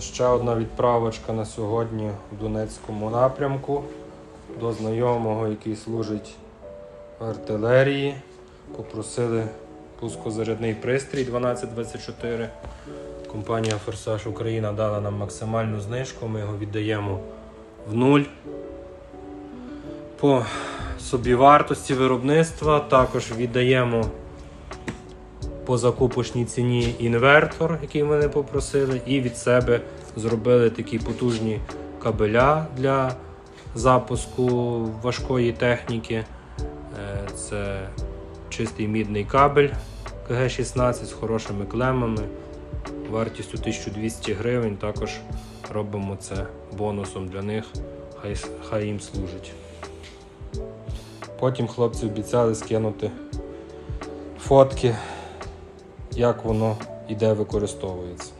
Ще одна відправочка на сьогодні в Донецькому напрямку до знайомого, який служить в артилерії. Попросили пускозарядний пристрій 1224. Компанія Форсаж Україна дала нам максимальну знижку. Ми його віддаємо в нуль. По собівартості виробництва також віддаємо по закупочній ціні інвертор, який мене попросили, і від себе зробили такі потужні кабеля для запуску важкої техніки. Е, Це чистий мідний кабель КГ-16 з хорошими клемами, вартістю 1200 гривень. Також робимо це бонусом для них, хай, хай їм служить. Потім хлопці обіцяли скинути фотки як воно іде використовується.